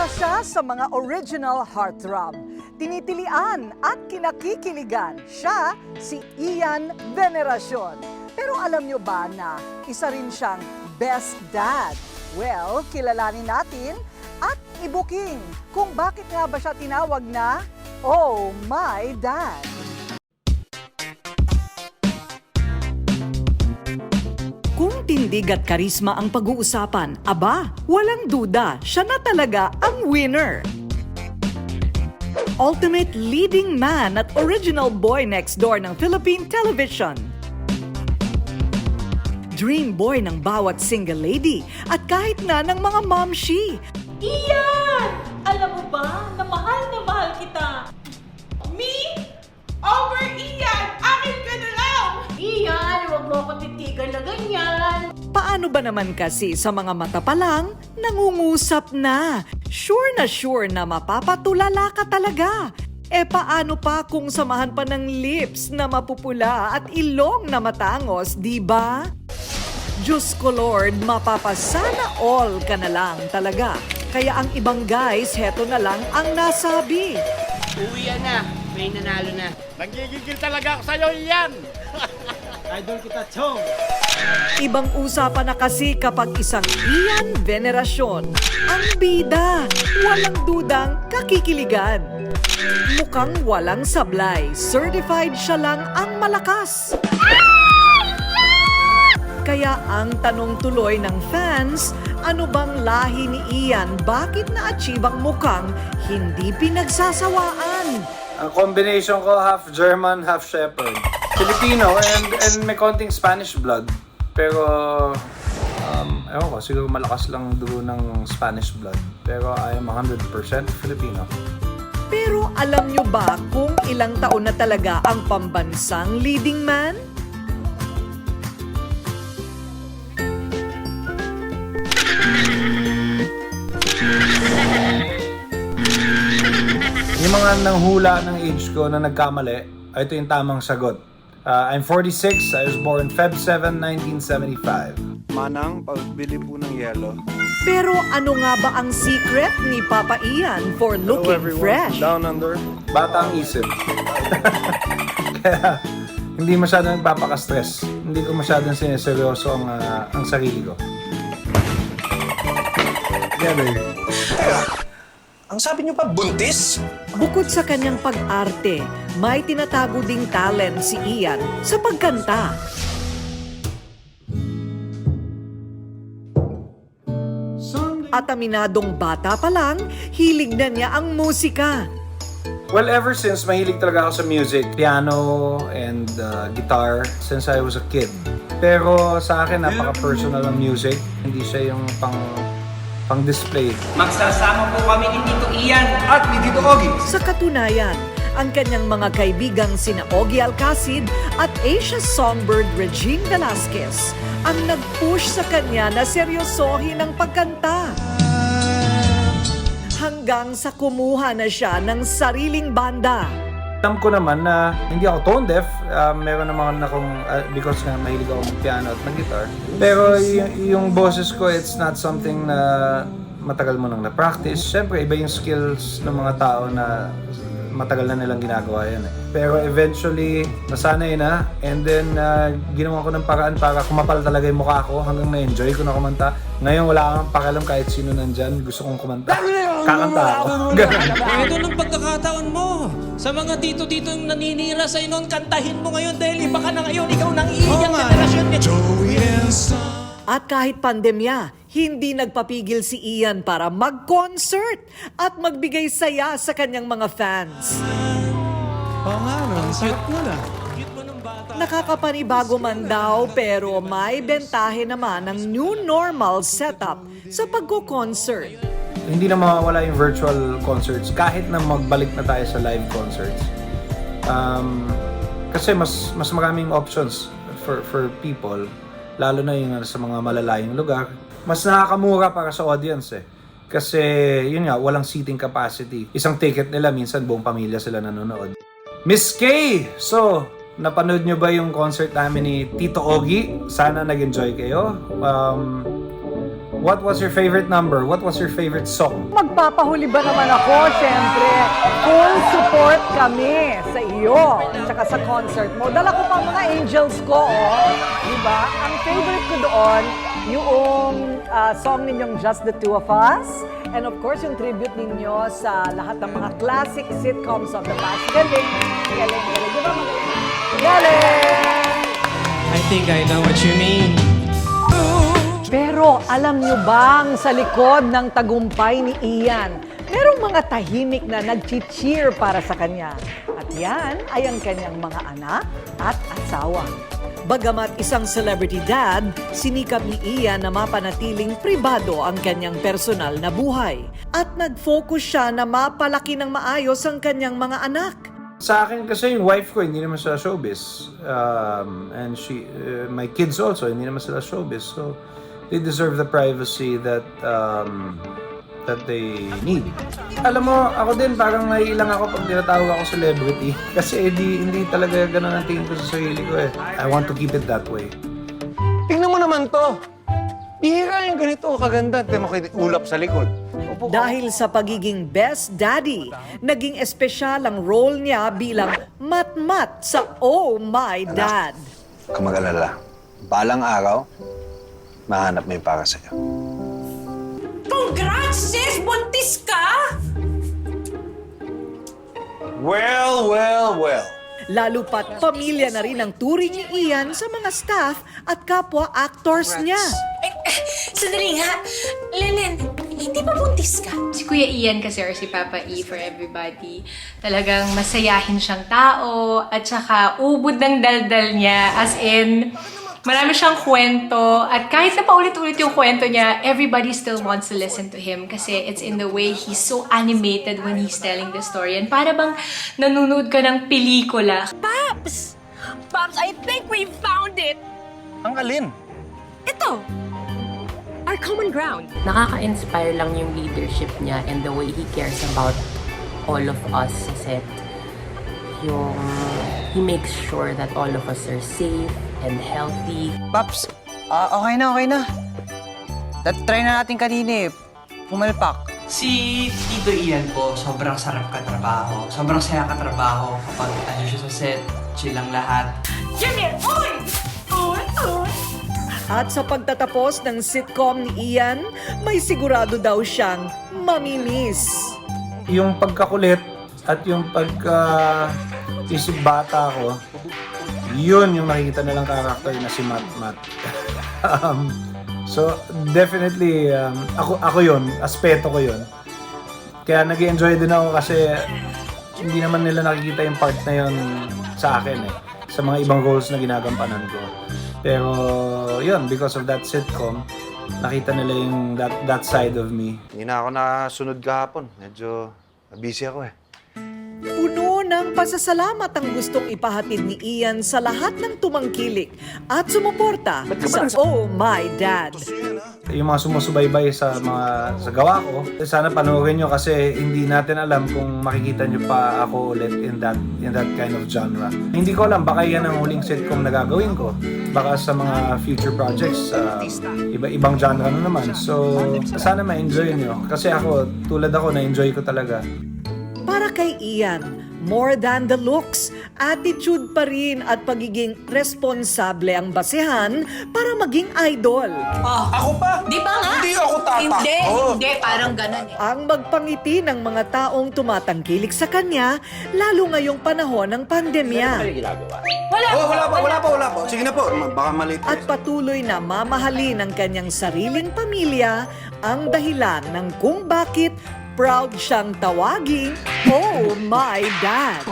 Isa siya sa mga original heartthrob. Tinitilian at kinakikiligan. Siya si Ian Veneracion. Pero alam nyo ba na isa rin siyang best dad? Well, kilalanin natin at ibuking kung bakit nga ba siya tinawag na Oh My Dad. Kung tindig at karisma ang pag-uusapan, aba, walang duda, siya na talaga ang winner. Ultimate leading man at original boy next door ng Philippine television. Dream boy ng bawat single lady at kahit na ng mga momshi. Iyan! Alam mo ba na mahal na mahal kita? Me? Over Ian! Iyan, huwag mo ako titigan na ganyan. Paano ba naman kasi sa mga mata pa lang, nangungusap na? Sure na sure na mapapatulala ka talaga. E paano pa kung samahan pa ng lips na mapupula at ilong na matangos, di ba? Diyos ko Lord, mapapasana all ka na lang talaga. Kaya ang ibang guys, heto na lang ang nasabi. Uwi yan na. May nanalo na. Nanggigigil talaga ako sa'yo, Ian! Ibang usapan na kasi kapag isang iyan venerasyon. Ang bida, walang dudang kakikiligan. Mukhang walang sablay, certified siya lang ang malakas. Kaya ang tanong tuloy ng fans, ano bang lahi ni Ian? Bakit na-achieve ang mukhang hindi pinagsasawaan? Ang combination ko, half German, half Shepherd. Filipino and, and may konting Spanish blood. Pero, um, ewan ko, siguro malakas lang dugo ng Spanish blood. Pero I am 100% Filipino. Pero alam nyo ba kung ilang taon na talaga ang pambansang leading man? Yung mga nanghula ng age ko na nagkamali, ay ito yung tamang sagot. Uh, I'm 46, I was born Feb 7, 1975. Manang, pagbili po ng yelo. Pero ano nga ba ang secret ni Papa Ian for Hello looking everyone, fresh? down under. Bata ang isip. Kaya, hindi masyadong nagpapaka-stress. Hindi ko masyadong sineseryoso ang, ah, ang sarili ko. Yeah, baby. Ang sabi niyo pa, buntis? Bukod sa kanyang pag-arte, may tinatago ding talent si Ian sa pagkanta. At aminadong bata pa lang, hilig na niya ang musika. Well, ever since mahilig talaga ako sa music, piano and uh, guitar since I was a kid. Pero sa akin, napaka-personal ang music. Hindi siya yung pang pang-display. Magsasama po kami ni Tito Ian at ni Tito Ogi. Sa katunayan, ang kanyang mga kaibigang sina Ogie Alcacid at Asia Songbird Regine Velasquez ang nag-push sa kanya na seryosohin ang pagkanta. Hanggang sa kumuha na siya ng sariling banda. Alam ko naman na hindi ako tone deaf. Uh, meron naman akong, uh, because nga mahilig ako mag-piano at mag-guitar. Pero y- yung boses ko, it's not something na matagal mo nang na-practice. Siyempre, iba yung skills ng mga tao na matagal na nilang ginagawa yan eh. Pero eventually, nasanay na. And then, uh, ginawa ko ng paraan para kumapal talaga yung mukha ko hanggang na-enjoy ko na kumanta. Ngayon, wala akong pakialam kahit sino nandyan. Gusto kong kumanta. Kakanta ako. Ganun. Ito ng pagkakataon mo. Sa mga dito-dito yung naninira sa noon, kantahin mo ngayon dahil iba ka na ngayon. Ikaw nang iiyak generasyon niya. At kahit pandemya, hindi nagpapigil si Ian para mag-concert at magbigay saya sa kanyang mga fans. Oo nga, no? Ang sarap mo na. Nakakapanibago man daw pero may bentahe naman ang new normal setup sa pagko-concert. Hindi na mawawala yung virtual concerts kahit na magbalik na tayo sa live concerts. Um, kasi mas mas maraming options for for people lalo na yung sa mga malalayong lugar. Mas nakakamura para sa audience eh. Kasi yun nga, walang seating capacity. Isang ticket nila, minsan buong pamilya sila nanonood. Miss K! So, napanood nyo ba yung concert namin ni Tito Ogie? Sana nag-enjoy kayo. Um, What was your favorite number? What was your favorite song? Magpapahuli ba naman ako? Siyempre, full support kami sa iyo tsaka sa concert mo. Dala ko pa mga angels ko, oh. Diba? Ang favorite ko doon, yung ah, song ninyong Just the Two of Us. And of course, yung tribute ninyo sa lahat ng mga classic sitcoms of the past. Galing, galing, galing. Di ba magaling? Galing! I think I know what you mean. Pero alam nyo bang sa likod ng tagumpay ni Ian, merong mga tahimik na nag-cheer para sa kanya. At yan ay ang kanyang mga anak at asawa. Bagamat isang celebrity dad, sinikap ni Ian na mapanatiling pribado ang kanyang personal na buhay. At nag-focus siya na mapalaki ng maayos ang kanyang mga anak. Sa akin kasi yung wife ko hindi naman sa showbiz. Um, and she, uh, my kids also hindi naman sila showbiz. So they deserve the privacy that um, that they need. Alam mo, ako din parang naiilang ako pag tinatawag ako celebrity. Kasi hindi, hindi talaga ganun ang tingin ko sa sarili ko eh. I want to keep it that way. Tingnan mo naman to. Bihira yung ganito kaganda. Tingnan mo kayo ulap sa likod. Ka. Dahil sa pagiging best daddy, naging espesyal ang role niya bilang mat-mat sa Oh My Dad. Ka mag-alala. Balang araw, mahanap mo yung para sa'yo. Congrats, sis! Buntis ka! Well, well, well. Lalo pat pamilya na rin ang turing ni Ian sa mga staff at kapwa actors niya. Ay, sandali nga. Lenlen, hindi ba buntis ka? Si Kuya Ian kasi or si Papa E for everybody, talagang masayahin siyang tao at saka ubod ng daldal niya as in marami siyang kwento at kahit na paulit-ulit yung kwento niya, everybody still wants to listen to him kasi it's in the way he's so animated when he's telling the story and para bang nanonood ka ng pelikula. Paps! Paps, I think we found it! Ang alin? Ito! Our common ground. nakaka-inspire lang yung leadership niya and the way he cares about all of us sa set. Yung he makes sure that all of us are safe and healthy. Paps, ah, okay na, okay na. That try na natin kanina eh. Pumalpak. Si Tito Ian po, sobrang sarap katrabaho. Sobrang saya katrabaho kapag ano siya sa set, chill lang lahat. Jimmy! Uy! Uy! Uy! At sa pagtatapos ng sitcom ni Ian, may sigurado daw siyang mamimiss. Yung pagkakulit at yung pagka isip bata ko, yun yung makikita nilang character na si Matt Matt. um, so, definitely, um, ako, ako yun, aspeto ko yun. Kaya nag enjoy din ako kasi hindi naman nila nakikita yung part na yun sa akin eh. Sa mga ibang roles na ginagampanan ko. Pero, yun, because of that sitcom, nakita nila yung that, that side of me. Hindi na ako nakasunod kahapon. Medyo busy ako eh. Puno ng pasasalamat ang gustong ipahatid ni Ian sa lahat ng tumangkilik at sumuporta sa Oh My Dad. yung mga sumusubaybay sa mga sa gawa ko, sana panoorin nyo kasi hindi natin alam kung makikita nyo pa ako ulit in that in that kind of genre. Hindi ko alam, baka yan ang huling sitcom na gagawin ko. Baka sa mga future projects, uh, iba-ibang genre na naman. So, sana ma-enjoy nyo. Kasi ako, tulad ako, na-enjoy ko talaga. Kay Ian, more than the looks, attitude pa rin at pagiging responsable ang basehan para maging idol. Ako pa? Di ba nga? Hindi ako tatakbo. Hindi, hindi. Parang ganun eh. Ang magpangiti ng mga taong tumatangkilik sa kanya, lalo ngayong panahon ng pandemya. Wala Oh, wala pa, wala pa, wala pa. Sige na po, baka mali. At patuloy na mamahalin ng kanyang sariling pamilya ang dahilan ng kung bakit proud siyang tawaging Oh My Dad.